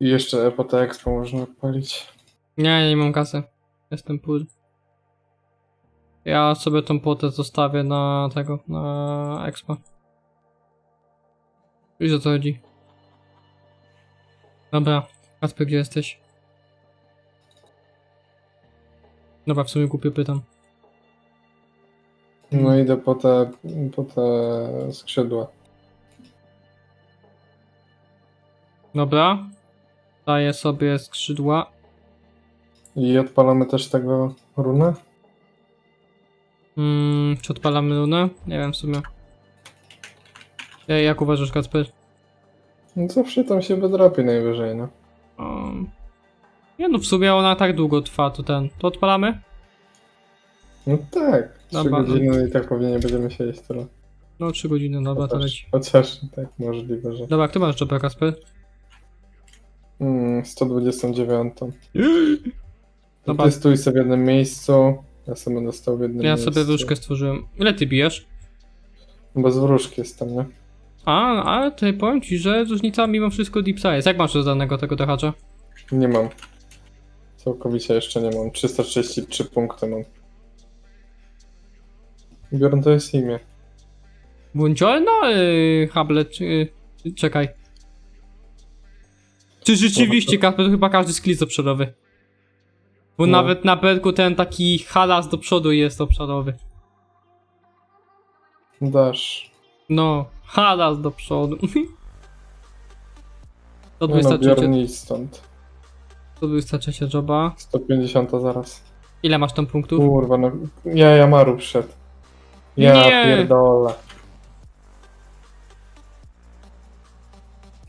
I jeszcze Epota Expo można odpalić. Nie, nie mam kasy. Jestem pur. Ja sobie tą potę zostawię na tego, na expo. Wiesz o co chodzi. Dobra, Kasper, gdzie jesteś? Dobra, w sumie głupio pytam. No idę po te, po te skrzydła. Dobra. Daję sobie skrzydła. I odpalamy też tego runę? Mm, czy odpalamy runę? Nie wiem w sumie. Ej, jak uważasz, Kacper? No zawsze tam się wydropi najwyżej, no. Um, nie no, w sumie ona tak długo trwa, to ten. To odpalamy? No tak. Trzy Dobra, no. godziny i tak pewnie nie będziemy siedzieć tyle. No, 3 godziny, dobra, to Chociaż, leci. chociaż tak możliwe, że. Dobra, kto masz jobę, Kasper? Mm, 129. To Dobra. ty stój sobie w jednym miejscu. Ja sobie będę stał w jednym Ja miejscu. sobie wróżkę stworzyłem. Ile ty bijesz? Bez wróżki jestem, nie? A, ale ty powiem ci, że różnica mimo wszystko Deepsa jest. Jak masz dodanego tego THC? Nie mam. Całkowicie jeszcze nie mam. 333 punkty mam. Biorę to jest imię. Buongiorno, yy, yy, czekaj. Czy rzeczywiście, Kasper, to chyba każdy skliz obszarowy. Bo No. nawet na perku ten taki halas do przodu jest obszarowy. Dasz. No, halas do przodu. To No, no 23, biorę nic stąd. to 23 joba. 150 zaraz. Ile masz tam punktów? Kurwa, no. Ja Yamaru wszedł. Ja Nie. pierdolę.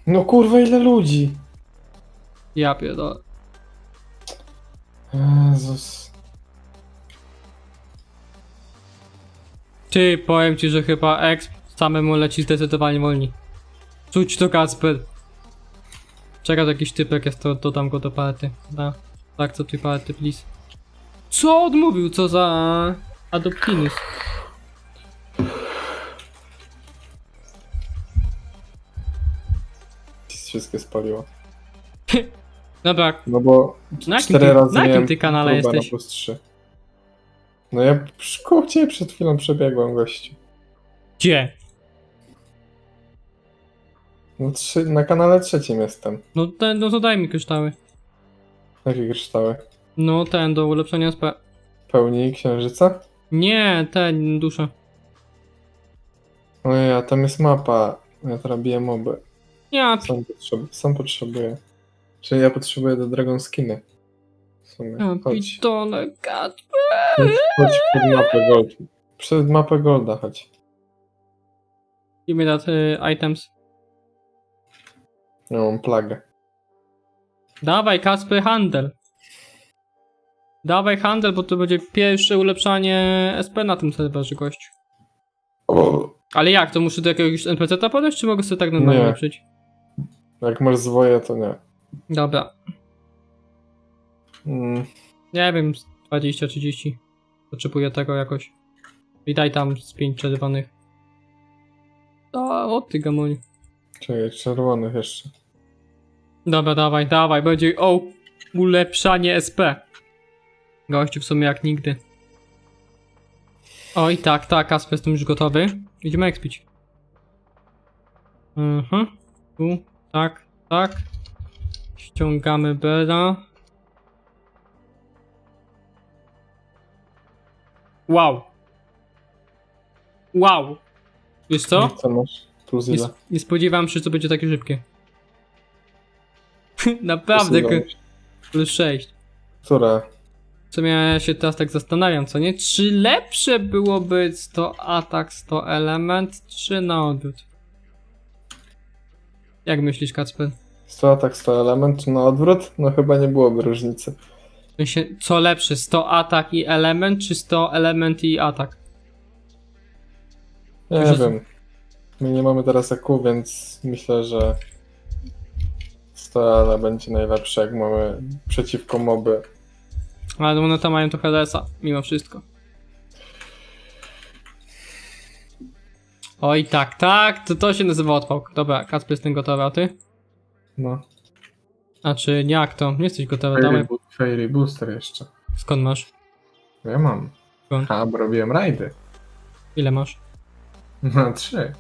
No kurwa, ile ludzi. Ja pierdolę. Jezus. Ty, powiem ci, że chyba exp samemu leci zdecydowanie wolniej. Czuć to Kacper. Czeka, to jakiś typek jest, to dodam go do party. Da. Zaakceptuj party, please. Co odmówił? Co za... Adoptinus. Wszystkie spaliło. Dobra, No bo na jakim, cztery ty, razy na jakim miałem ty kanale próbę jesteś? Na plus 3. No ja przy- koło ciebie przed chwilą przebiegłem, gościu. Gdzie? No trzy, na kanale trzecim jestem. No, ten, no to daj mi kryształy. Jakie kryształy? No ten, do ulepszenia SP. Pełni księżyca? Nie, ten, dusza. Ojej, a tam jest mapa. Ja teraz biję moby. Ja, Sam, potrzeb sam potrzebuję. Czyli ja potrzebuję do Dragon Skiny. W sumie. Chodź. pitole, kat. Chodź, chodź pod mapę Gold. Przed mapę Golda chodź. Give me that y, items. Ja mam plagę. Dawaj, Kasper, handel. Dawaj handel, bo to będzie pierwsze ulepszanie SP na tym serwerze, gościu. O, Ale jak, to muszę do jakiegoś NPC-ta podejść, czy mogę sobie tak normalnie Nie. ulepszyć? jak masz zwoje, to nie. Dobra, Mm, nie wiem, z 20-30. Potrzebuję tego jakoś. I daj tam z 5 czerwonych. A, o ty gamoniu. czekaj, czerwonych jeszcze. Dobra, dawaj, dawaj, będzie o ulepszanie SP. Gościu w sumie jak nigdy. Oj, tak, tak, Kasper, jestem już gotowy. Idziemy ekspić. Mhm. Tu, tak, tak. Ściągamy Bera. Wow. Wow. Wiesz co? Co masz? Nie, sp- nie spodziewałem się, że to będzie takie szybkie. Naprawdę, Plus ile? k- plus 6. Które? W sumie ja się teraz tak zastanawiam, co nie? Czy lepsze byłoby 100 atak, 100 element, czy na odwrót? Jak myślisz, Kacper? 100 atak, 100 element, czy na odwrót? No chyba nie byłoby różnicy. W sensie, co lepsze, 100 atak i element, czy 100 element i atak? Nie wiem. My nie mamy teraz EQ, więc myślę, że 100 ale będzie najlepsze, jak mamy przeciwko moby. Ale one tam mają trochę lesa, mimo wszystko. Oj, tak, tak, to, to się nazywa odpałk. Dobra, Kacper, jestem gotowy, a ty? No. A czy nie, jak to? Nie jesteś gotowy, Fairy, bo- Fairy Booster jeszcze. Skąd masz? Ja mam. Skąd? A, bo robiłem rajdy. Ile masz? Na trzy.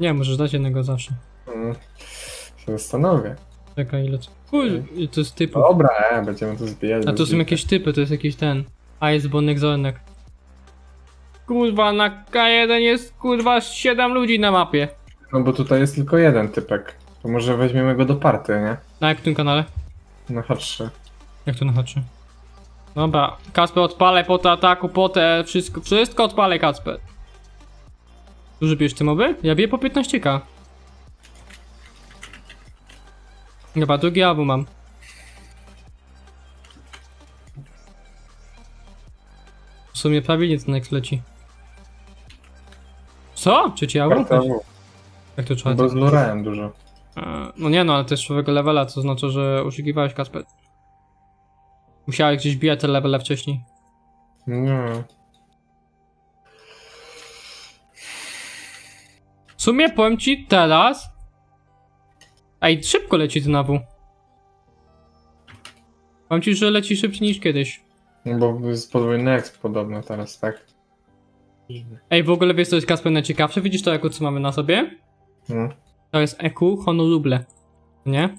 Nie, możesz dać jednego zawsze. Mm. Się zastanowię. Czekaj, ile to... Ile to jest typów. Dobra, e, będziemy to zbijać. A to są jakieś typy, to jest jakiś ten... Icebond Exonek. Kurwa, na K1 jest kurwa 7 ludzi na mapie. No bo tutaj jest tylko jeden typek. To może weźmiemy go do party, nie? Na jakim kanale? Na H3. Jak to na haczy? Dobra, Kasper odpalę po te ataku, po te wszystko, wszystko odpalę Kasper. Dużo bierz te moby? Ja biję po 15k. Dobra, drugi awu mam. W sumie prawie ten next leci. Co? Trzeci? Party, Jak to czwarty? bo zlurałem dużo. E, No nie no, ale też człowieka levela, co znaczy, że oszukiwałeś Kasper. Musiałeś gdzieś bijać te levele wcześniej. Nie. W sumie powiem ci teraz. Ej, szybko leci ten awu. Powiem ci, że leci szybciej niż kiedyś. No bo jest podwójny exp podobno teraz, tak? Ej, w ogóle wiesz co jest Kasper najciekawsze? Widzisz to EQ, co mamy na sobie? No. To jest EQ Honolulu. Nie?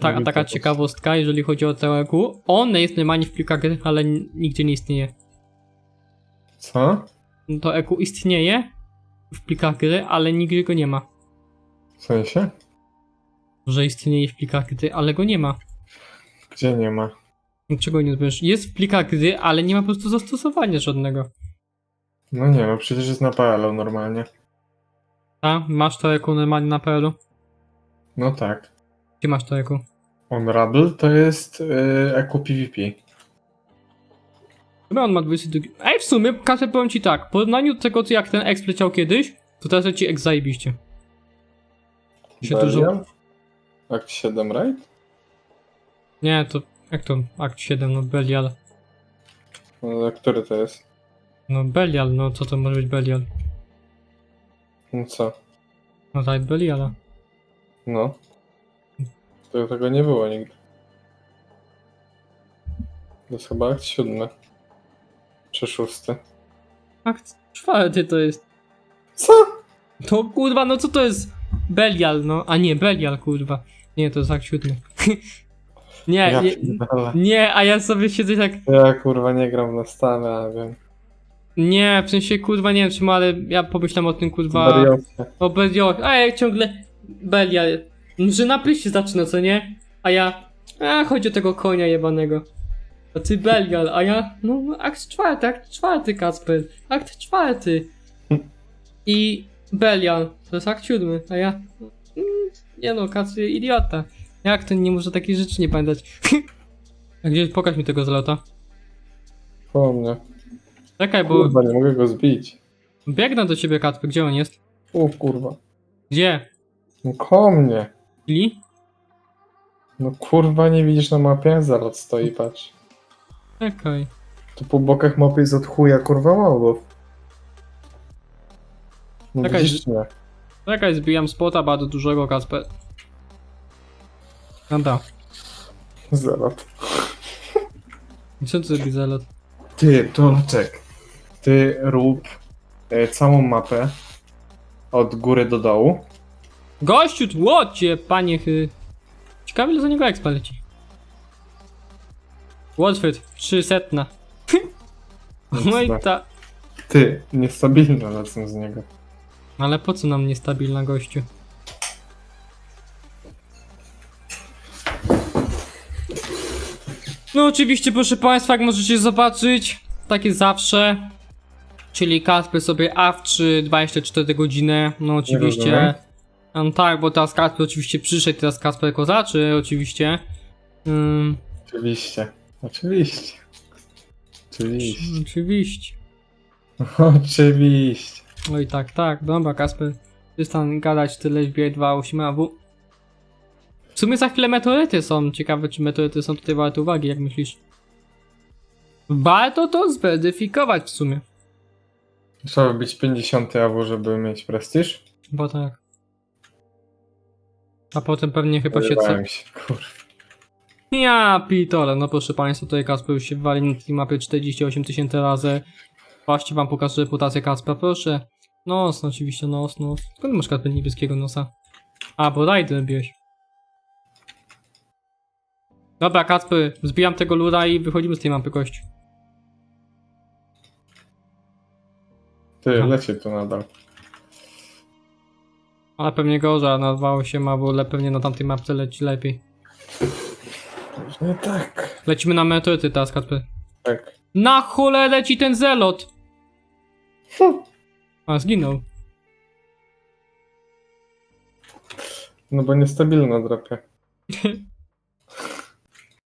Ta, widzę taka ciekawostka, jeżeli chodzi o to EQ. One jest normalnie w plikach, gry, ale nigdzie nie istnieje. Co? To EQ istnieje w plikach gry, ale nigdzie go nie ma. W sensie? Że istnieje w plikach gry, ale go nie ma. Gdzie nie ma? Czego nie wiesz? Jest w plikach gry, ale nie ma po prostu zastosowania żadnego. No nie, no przecież jest na PL normalnie. A? Masz to jako na PL-u? No tak. Gdzie masz to jako? Onrable to jest yy, Eco PvP. Chyba on ma 22. Ej, w sumie, Kasper, powiem ci tak, w porównaniu do tego, co jak ten X leciał kiedyś, to teraz leci X zajebiście. Się dużo... Akt 7 raid? Nie, to... Jak to? Akt 7, no Belial. No, który to jest? No Belial, no co to może być Belial? No co? No rajd Beliala. No. To, tego nie było nigdy. To jest chyba akt 7. Czy 6. Akt czwarty to jest. Co? To kurwa, no co to jest? Belial, no. A nie, Belial, kurwa. Nie, to jest akt siódmy. nie, Ja nie, nie, a ja sobie siedzę tak. Ja kurwa nie gram na stale, a wiem. Nie, w sensie kurwa nie wiem czemu, ale ja pomyślałem o tym kurwa. Wariocie. O Belial. A ja ciągle. Belial. No, Że na pryś się zaczyna, co nie? A ja. A chodzi o tego konia jebanego. A ty Belial, a ja. No, akt czwarty, akt czwarty, Kasper. Akt czwarty. I Belial. To jest akt siódmy, a ja. Mm, Nie no, Kasper, idiota. Jak to nie może takich rzeczy nie pamiętać? A gdzie, pokaż mi tego zlota. Po mnie. Czekaj, bo Kurwa, nie mogę go zbić. biegnę do ciebie, Kasper, gdzie on jest? O kurwa. Gdzie? No ko mnie. Li? No kurwa, nie widzisz na mapie? Zaraz stoi, patrz. Czekaj. Tu po bokach mapy jest od chuja kurwa mobów. No Czekaj, widzisz czy nie? Czekaj, zbijam spota bardzo dużego, Kasper. Dobra. Zaraz. I Co to zrobi zalot? Ty, Tolczek. Ty rób e, całą mapę od góry do dołu. Gościu, łocie, panie chy. Ciekawe, ile za niego expa leci. Watford, 300. No i ta... Ty, niestabilne lecą z niego. Ale po co nam niestabilna gościu? No oczywiście, proszę państwa, jak możecie zobaczyć, tak jest zawsze. Czyli Kasper sobie AW3 24 godziny, no oczywiście. Um, tak, bo teraz Kasper oczywiście przyszedł, teraz Kasper kozaczy, oczywiście. Um, Oczywiście. Oczywiście. Oczywiście. oczywiście. Oczywiście. No i tak, tak, dobra, Kasper. Przestań gadać tyle, wbijaj 2.8 AW. W sumie za chwilę meteoryty są. Ciekawe, czy meteoryty są tutaj warte uwagi, jak myślisz? Warto to zweryfikować w sumie. Trzeba być 50 AW, żeby mieć prestiż. Chyba tak. A potem pewnie chyba się... Spodziewałem się, kurwa. Ja pitole, no proszę państwa, tutaj Kasper już się wali na tej mapie 48 tysięcy razy. Właśnie wam pokażę reputację Kaspra, proszę. Nos, no oczywiście nos, nos. Skąd masz Kasper niebieskiego nosa? A, bo rajdy robiłeś. Dobra, Kasper, zbijam tego lura i wychodzimy z tej mapy kości. Ty, Aha. leci tu nadal. Ale pewnie gorzej, a nazwało się ma, bo le, pewnie na tamtej mapce leci lepiej. Nie tak. Lecimy na meteoryty teraz, Kasper. Tak. Na cholerę leci ten zelot! A, zginął. No bo niestabilna drapie.